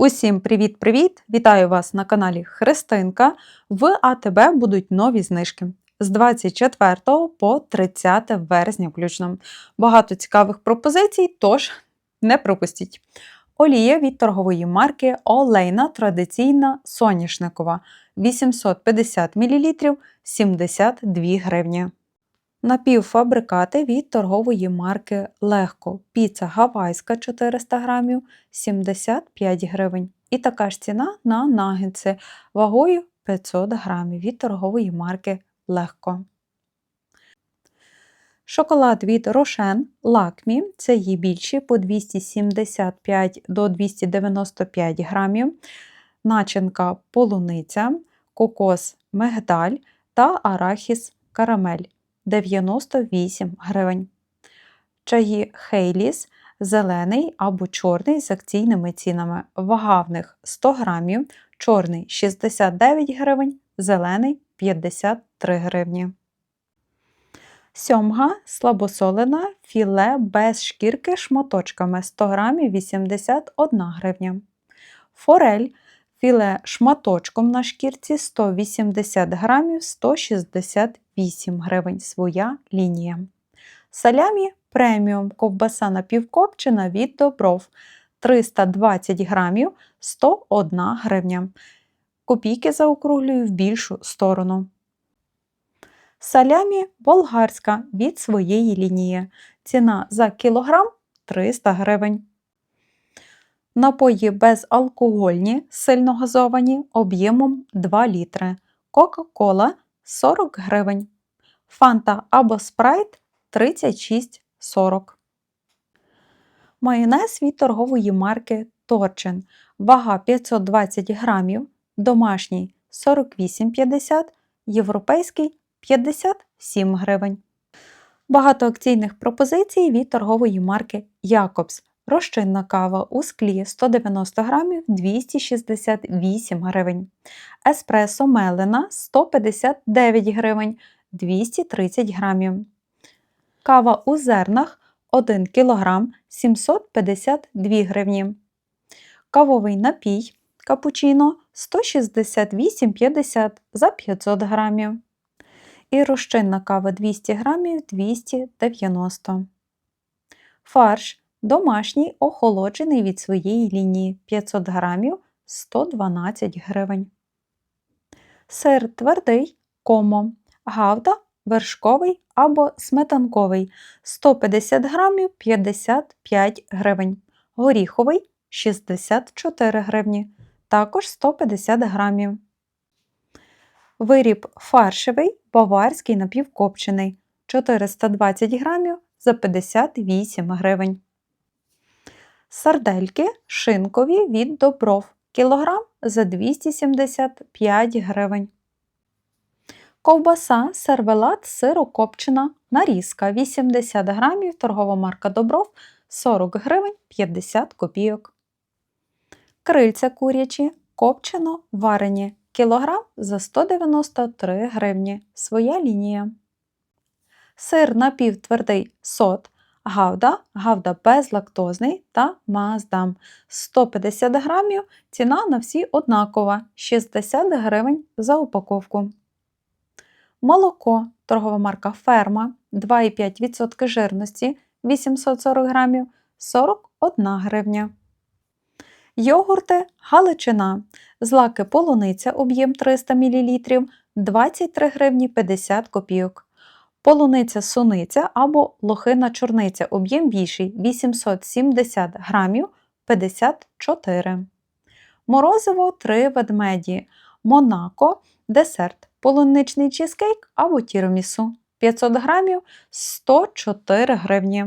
Усім привіт-привіт! Вітаю вас на каналі Христинка. В АТБ будуть нові знижки з 24 по 30 вересня включно. Багато цікавих пропозицій, тож не пропустіть. Олія від торгової марки Олейна традиційна соняшникова 850 мл 72 гривні. Напівфабрикати від торгової марки Легко. Піца гавайська 400 грамів 75 гривень. І така ж ціна на нагетси вагою 500 грамів від торгової марки Легко. Шоколад від Рошен Лакмі це є більші по 275 до 295 грамів, начинка полуниця, кокос мигдаль та арахіс карамель 98 гривень. Чаї Хейліс зелений або чорний з акційними цінами. Вага в них 100 грамів, чорний 69 гривень, зелений 53 гривні. Сьомга слабосолена філе без шкірки шматочками 100 грамів 81 гривня. Форель філе шматочком на шкірці 180 грамів 168 гривень. Своя лінія. Салямі преміум ковбаса напівкопчена від добров 320 грамів 101 гривня. Копійки заокруглюю в більшу сторону. Салямі болгарська від своєї лінії. Ціна за кілограм 300 гривень. Напої безалкогольні, сильно газовані об'ємом 2 літри. Кока-кола 40 гривень. Фанта або спрайт 36,40. Майонез від торгової марки Торчин. Вага 520 грамів. Домашній 48,50, європейський 57 гривень. Багато акційних пропозицій від торгової марки Якобс. Розчинна кава у склі 190 грамів 268 гривень. Еспресо мелена 159 гривень 230 грамів. Кава у зернах 1 кг 752 гривні. Кавовий напій капучино 168,50 за 500 грамів. І розчинна кава 200 грамів 290 Фарш домашній охолоджений від своєї лінії 500 грамів 112 гривень. Сир твердий комо, гавда вершковий або сметанковий 150 грамів 55 гривень. Горіховий 64 гривні, також 150 грамів. Виріб фаршевий баварський напівкопчений 420 грамів за 58 гривень. Сардельки шинкові від добров кілограм за 275 гривень. Ковбаса сервелат сирокопчена нарізка 80 грамів, торгова марка Добров 40 гривень 50 копійок. Крильця курячі копчено варені кілограм за 193 гривні. Своя лінія. Сир напівтвердий сот, гавда, гавда безлактозний та маздам 150 грамів. Ціна на всі однакова 60 гривень за упаковку. Молоко, торгова марка Ферма 2,5% жирності 840 грамів 41 гривня. Йогурти Галичина. Злаки полуниця об'єм 300 мл 23 гривні 50 копійок. Полуниця суниця або лохина чорниця об'єм більший 870 грамів 54. Морозиво 3 ведмеді. Монако десерт. Полуничний чізкейк або тірамісу 500 грамів 104 гривні.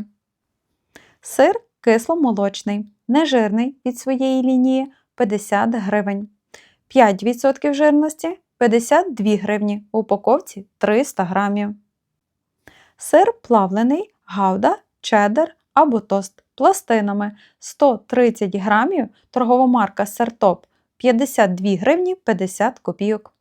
Сир кисломолочний, нежирний від своєї лінії 50 гривень. 5% жирності 52 гривні. У упаковці 300 грамів. Сир плавлений, гауда, чеддер або тост пластинами 130 грамів, торгова марка Сертоп 52 гривні 50 копійок.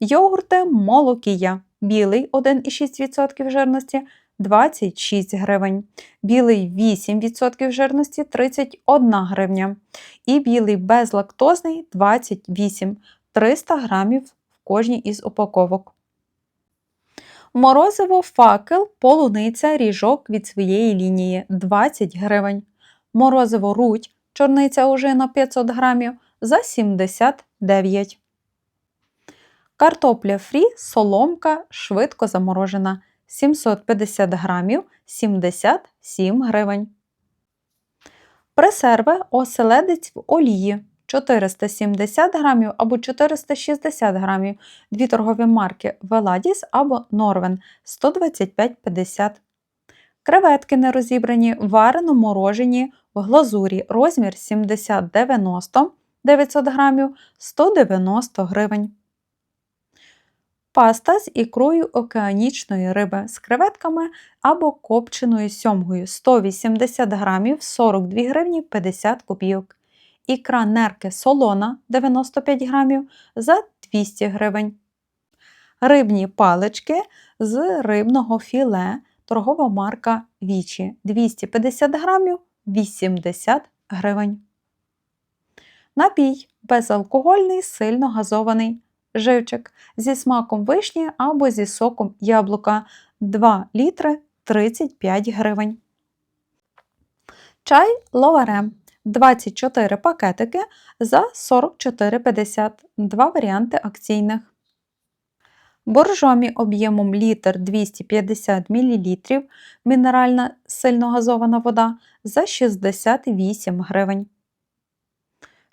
Йогурти молокія білий 1,6% жирності 26 гривень. Білий 8% жирності 31 гривня. І білий безлактозний 28 300 грамів в кожній із упаковок. Морозиво факел, полуниця, ріжок від своєї лінії 20 гривень. Морозиво рудь, чорниця ожина 500 грамів за 79. Картопля фрі, соломка, швидко заморожена 750 грамів 77 гривень. Пресерви оселедець в олії 470 грамів або 460 грамів. Дві торгові марки Веладіс або Норвен 125,50. Креветки нерозібрані, варено морожені в глазурі розмір 70-90 900 грамів 190 гривень. Паста з ікрою океанічної риби з креветками або копченою сьомгою 180 грамів 42 гривні 50 копійок. Ікра нерки солона 95 грамів за 200 гривень. Рибні палички з рибного філе торгова марка Вічі 250 грамів 80 гривень. Напій безалкогольний, сильно газований живчик зі смаком вишні або зі соком яблука 2 літри 35 гривень. Чай ловарем 24 пакетики за 44,50 два варіанти акційних. Боржомі об'ємом літр 250 мл мінеральна сильно газована вода за 68 гривень.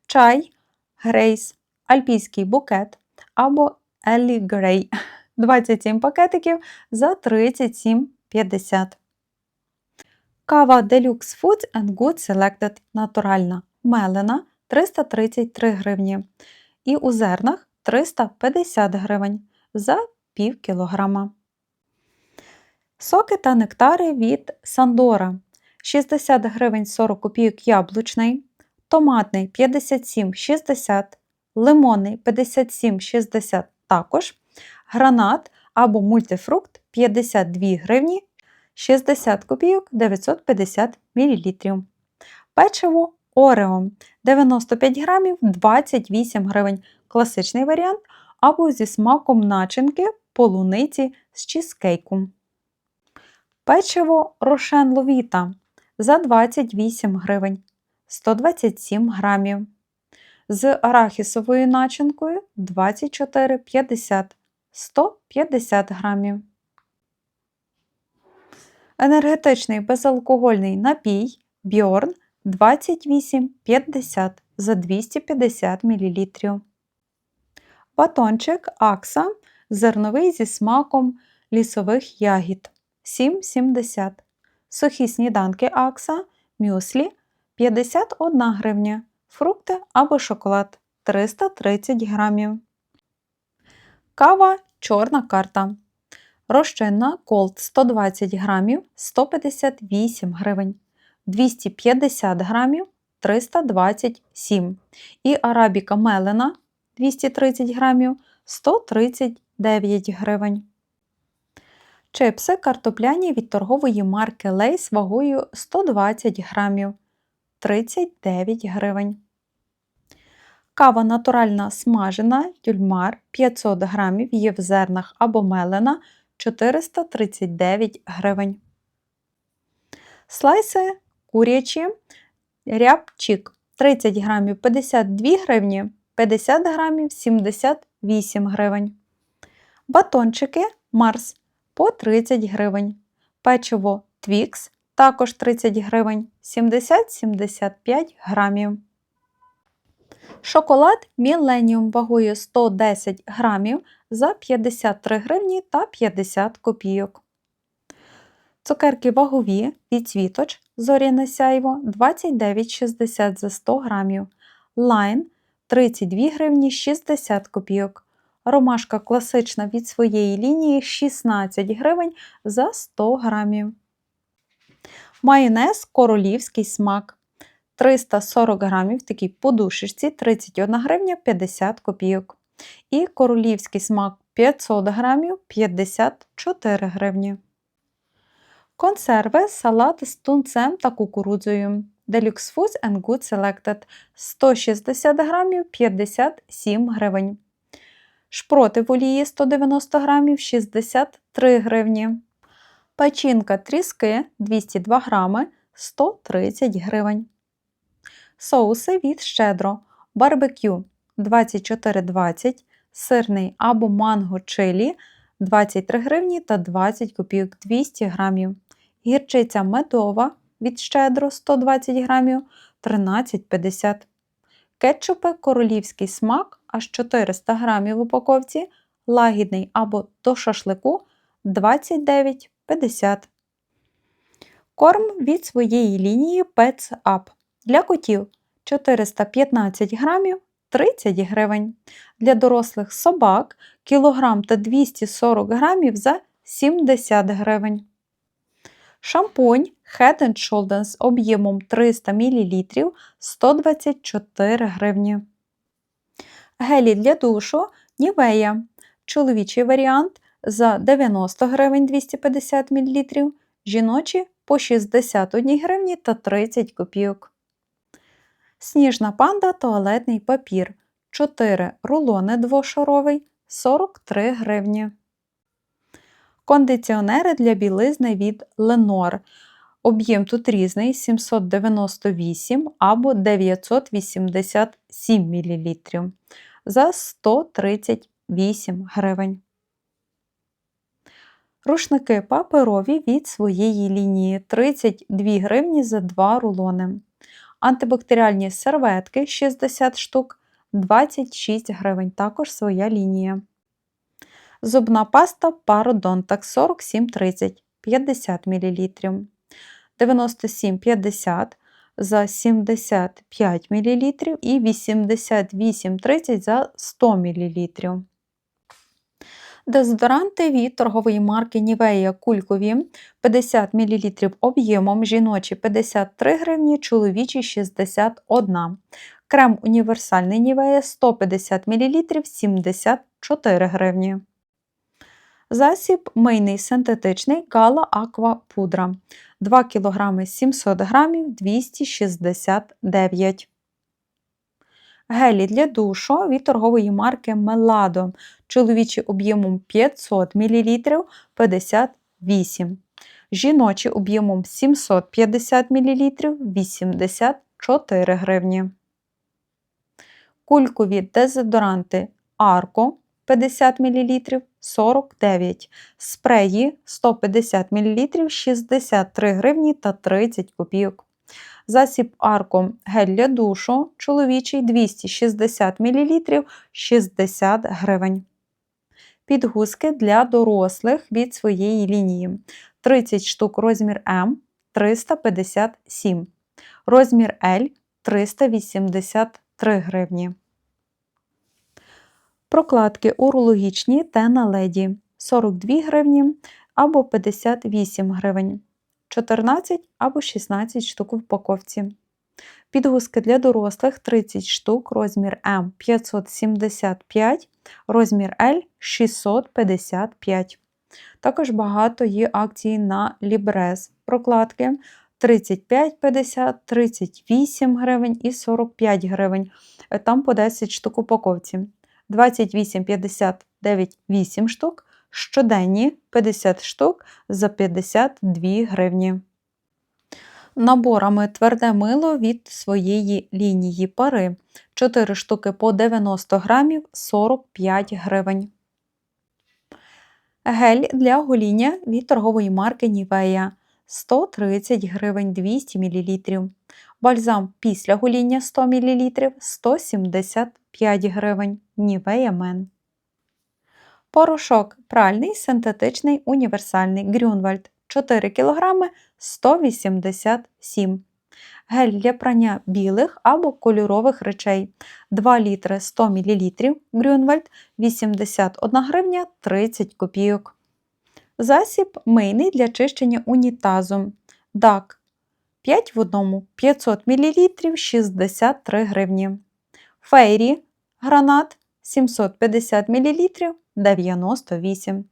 Чай Грейс, альпійський букет або Еллі Грей 27 пакетиків за 37,50. Кава Deluxe Foods and Good Selected натуральна мелена 333 гривні. І у зернах 350 гривень за пів кілограма. Соки та нектари від Сандора 60 гривень 40 копійок яблучний, томатний 57,60, лимонний 57,60 також, гранат або мультифрукт 52 гривні 60 копійок 950 мл. Печиво Орео 95 грамів 28 гривень. Класичний варіант або зі смаком начинки полуниці з чізкейку. Печиво Рошен Ловіта за 28 гривень 127 грамів. З арахісовою начинкою 24,50 150 грамів. Енергетичний безалкогольний напій Бьорн 28,50 за 250 мл. Батончик Акса зерновий зі смаком лісових ягід 7,70. Сухі сніданки Акса мюслі 51 гривня. Фрукти або шоколад 330 грамів. Кава чорна карта. Розчинна колд 120 грамів 158 гривень. 250 грамів 327 і арабіка мелена 230 грамів 139 гривень. Чипси картопляні від торгової марки Лейс вагою 120 грамів 39 гривень. Кава натуральна смажена тюльмар 500 грамів є в зернах або мелена 439 гривень. Слайси курячі рябчик 30 грамів 52 гривні, 50 грамів 78 гривень. Батончики Марс по 30 гривень. Печиво Твікс також 30 гривень 70-75 грамів. Шоколад Millennium вагою 110 грамів за 53 гривні та 50 копійок. Цукерки вагові від світоч зоряне сяйво 29,60 за 100 грамів. Лайн 32 гривні 60 копійок. Ромашка класична від своєї лінії 16 гривень за 100 грамів. Майонез королівський смак 340 грамів в такій подушечці 31 гривня 50 копійок. І королівський смак 500 грамів 54 гривні. Консерви, салат з тунцем та кукурудзою. Deluxe Foods and Good Selected 160 грамів 57 гривень. Шпроти в олії 190 грамів 63 гривні. Печінка тріски 202 грами 130 гривень. Соуси від щедро. Барбекю 24,20, сирний або манго чилі 23 гривні та 20 копійок 200 грамів. Гірчиця медова від щедро 120 грамів 13,50. Кетчупи королівський смак аж 400 грамів в упаковці, лагідний або до шашлику 29,50. Корм від своєї лінії Pets Up для котів 415 грамів 30 гривень. Для дорослих собак кілограм та 240 грамів за 70 гривень. Шампунь Head Shoulders об'ємом 300 мл 124 гривні. Гелі для душу Нівея. Чоловічий варіант за 90 гривень 250 мл, жіночі по 61 гривні та 30 копійок. Сніжна панда туалетний папір 4 рулони двошаровий 43 гривні. Кондиціонери для білизни від Lenor. Об'єм тут різний 798 або 987 мл за 138 гривень. Рушники паперові від своєї лінії 32 гривні за 2 рулони. Антибактеріальні серветки 60 штук 26 гривень, також своя лінія. Зубна паста Parodontax 4730 50 мл. 97,50 за 75 мл і 88,30 за 100 мл. Дезодоранти від торгової марки Nivea кулькові 50 мл об'ємом, жіночі 53 гривні, чоловічі 61 Крем універсальний Nivea 150 мл 74 гривні. Засіб мийний синтетичний Gala Aqua пудра 2 кг 700 г 269 Гелі для душу від торгової марки Melado. Чоловічі об'ємом 500 мл 58 Жіночі об'ємом 750 мл 84 гривні. Кулькові дезодоранти Arco 50 мл 49 Спреї 150 мл 63 гривні та 30 копійок. Засіб арко гель для душу чоловічий 260 мл 60 гривень. Підгузки для дорослих від своєї лінії. 30 штук розмір М 357. Розмір L 383 гривні. Прокладки урологічні та на леді 42 гривні або 58 гривень. 14 або 16 штук в упаковці. Підгузки для дорослих 30 штук, розмір М 575, розмір L 655. Також багато є акцій на Лібрез. Прокладки 35, 50, 38 гривень і 45 гривень. Там по 10 штук упаковці. 28, 59, 8 штук щоденні 50 штук за 52 гривні. Наборами тверде мило від своєї лінії пари 4 штуки по 90 грамів 45 гривень. Гель для гоління від торгової марки Нівея 130 гривень 200 мл. Бальзам після гоління 100 мл 175 гривень. Нівея Мен. Порошок пральний, синтетичний, універсальний Грюнвальд 4 кг 187 Гель для прання білих або кольорових речей 2 літри 100 мл Грюнвальд 81 гривня 30 копійок. Засіб мийний для чищення унітазу. ДАК 5 в 1 500 мл 63 гривні. Фейрі гранат 750 мл 98.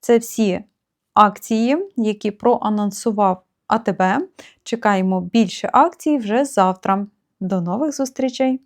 Це всі акції, які проанонсував АТБ. Чекаємо більше акцій вже завтра. До нових зустрічей!